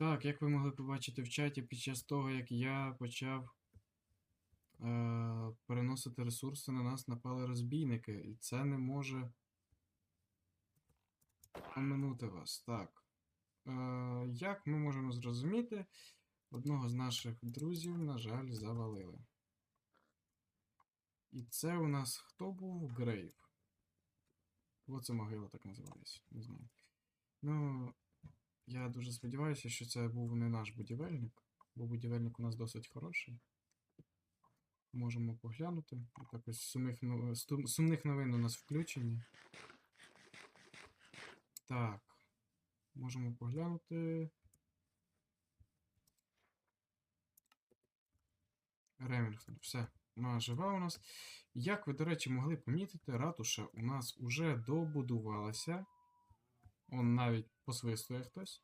Так, як ви могли побачити в чаті, під час того, як я почав е, переносити ресурси, на нас напали розбійники, і це не може оминути вас. Так. Е, як ми можемо зрозуміти, одного з наших друзів, на жаль, завалили. І це у нас хто був? Грейв. Оце могила так називається. Не знаю. Ну, я дуже сподіваюся, що це був не наш будівельник, бо будівельник у нас досить хороший. Можемо поглянути. Так ось сумних, но- сту- сумних новин у нас включені. Так. Можемо поглянути. Ремінгтон. Все. Вона жива у нас. Як ви, до речі, могли помітити, ратуша у нас уже добудувалася. Он навіть посвистує хтось.